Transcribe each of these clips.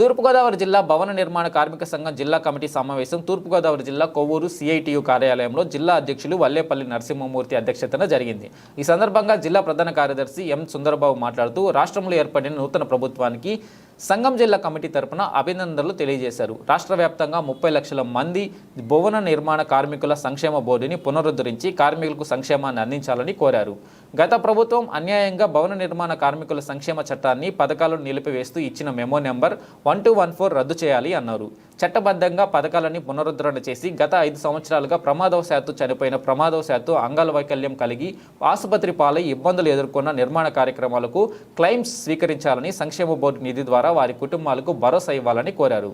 తూర్పుగోదావరి జిల్లా భవన నిర్మాణ కార్మిక సంఘం జిల్లా కమిటీ సమావేశం తూర్పుగోదావరి జిల్లా కొవ్వూరు సిఐటియు కార్యాలయంలో జిల్లా అధ్యక్షులు వల్లేపల్లి నరసింహమూర్తి అధ్యక్షతన జరిగింది. ఈ సందర్భంగా జిల్లా ప్రధాన కార్యదర్శి ఎం సుందరబాబు మాట్లాడుతూ రాష్ట్రంలో ఏర్పడిన నూతన ప్రభుత్వానికి సంఘం జిల్లా కమిటీ తరపున అభినందనలు తెలియజేశారు. రాష్ట్ర వ్యాప్తంగా ముప్పై లక్షల మంది భవన నిర్మాణ కార్మికుల సంక్షేమ బోర్డుని పునరుద్ధరించి కార్మికులకు సంక్షేమాన్ని అందించాలని కోరారు. గత ప్రభుత్వం అన్యాయంగా భవన నిర్మాణ కార్మికుల సంక్షేమ చట్టాన్ని పథకాలను నిలిపివేస్తూ ఇచ్చిన memo number one two one four రద్దు చేయాలి అన్నారు. చట్టబద్ధంగా పథకాలని పునరుద్ధరణ చేసి గత ఐదు సంవత్సరాలుగా ప్రమాదవశాత్తు చనిపోయిన ప్రమాదవశాత్తు అంగవైకల్యం కలిగి ఆసుపత్రి పాలై ఇబ్బందులు ఎదుర్కొన్న నిర్మాణ కార్యక్రమాలకు క్లెయిమ్స్ స్వీకరించాలని సంక్షేమ బోర్డు నిధి ద్వారా వారి కుటుంబాలకు భరోసా ఇవ్వాలని కోరారు.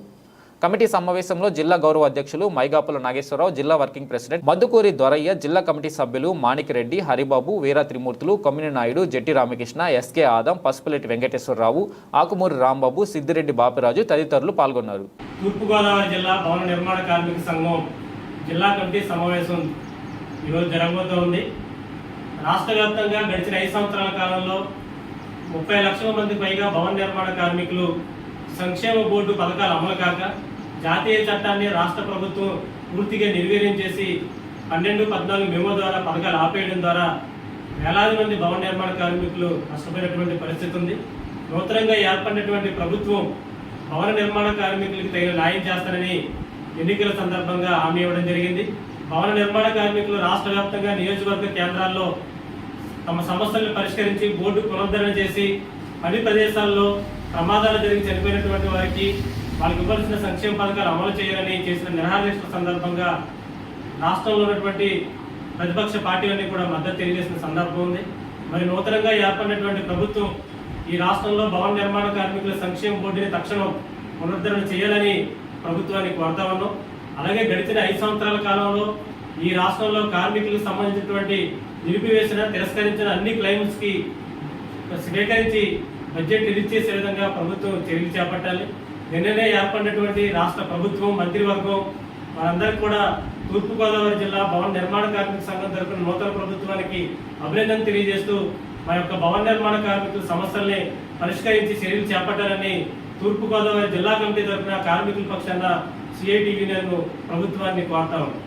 కమిటీ సమావేశంలో జిల్లా గౌరవ అధ్యక్షులు మైగాపుల నాగేశ్వరరావు జిల్లా వర్కింగ్ ప్రెసిడెంట్ మధుకూరి దొరయ్య జిల్లా కమిటీ సభ్యులు మాణిక్రెడ్డి హరిబాబు వీరా త్రిమూర్తులు కొమ్మిని నాయుడు జట్టి రామకృష్ణ ఎస్కే ఆదం పసుపులెట్టి వెంకటేశ్వరరావు ఆకుమూరి రాంబాబు సిద్దిరెడ్డి బాపిరాజు తదితరులు పాల్గొన్నారు. తూర్పుగోదావరి జిల్లా భవన నిర్మాణ కార్మిక సంఘం జిల్లా కమిటీ సమావేశం ఈరోజు జరగబోతోంది. రాష్ట్ర వ్యాప్తంగా గడిచిన ఐదు సంవత్సరాల కాలంలో ముప్పై లక్షల మంది పైగా భవన నిర్మాణ కార్మికులు సంక్షేమ బోర్డు పథకాలు అమలు కాక జాతీయ చట్టాన్ని రాష్ట్ర ప్రభుత్వం పూర్తిగా నిర్వీర్యం చేసి పన్నెండు పద్నాలుగు మెమో ద్వారా పథకాలు ఆపేయడం ద్వారా వేలాది మంది భవన నిర్మాణ కార్మికులు నష్టపోయినటువంటి పరిస్థితి ఉంది. నూతనంగా ఏర్పడినటువంటి ప్రభుత్వం భవన నిర్మాణ కార్మికులకు తగిన న్యాయం చేస్తానని ఎన్నికల సందర్భంగా హామీ ఇవ్వడం జరిగింది. భవన నిర్మాణ కార్మికులు రాష్ట్ర వ్యాప్తంగా నియోజకవర్గ కేంద్రాల్లో తమ సమస్యలను పరిష్కరించి బోర్డు పునరుద్ధరణ చేసి పని ప్రదేశాల్లో ప్రమాదాలు జరిగి చనిపోయినటువంటి వారికి వాళ్ళకి ఇవ్వాల్సిన సంక్షేమ పథకాలు అమలు చేయాలని చేసిన నిరాదీక్ష సందర్భంగా రాష్ట్రంలో ఉన్నటువంటి ప్రతిపక్ష పార్టీలన్నీ కూడా మద్దతు తెలియజేసిన సందర్భం ఉంది. మరి నూతనంగా ఏర్పడినటువంటి ప్రభుత్వం ఈ రాష్ట్రంలో భవన నిర్మాణ కార్మికుల సంక్షేమ బోర్డుని తక్షణం పునరుద్ధరణ చేయాలని ప్రభుత్వానికి కోరుతా ఉన్నాం. అలాగే గడిచిన ఐదు సంవత్సరాల కాలంలో ఈ రాష్ట్రంలో కార్మికులకు సంబంధించినటువంటి నిలిపివేసిన తిరస్కరించిన అన్ని క్లెయిమ్స్కి స్వీకరించి బడ్జెట్ రిలీజ్ చేసే విధంగా ప్రభుత్వం చర్యలు చేపట్టాలి. నిన్ననే ఏర్పడినటువంటి రాష్ట్ర ప్రభుత్వం మంత్రివర్గం వారందరికీ కూడా తూర్పుగోదావరి జిల్లా భవన నిర్మాణ కార్మిక సంఘం తరపున నూతన ప్రభుత్వానికి అభినందన తెలియజేస్తూ మా యొక్క భవన నిర్మాణ కార్మికుల సమస్యల్ని పరిష్కరించి చర్యలు చేపట్టాలని తూర్పుగోదావరి జిల్లా కమిటీ తరపున కార్మికుల పక్షాన సిఐటి యూనియన్ ప్రభుత్వాన్ని కోరుతా ఉన్నాం.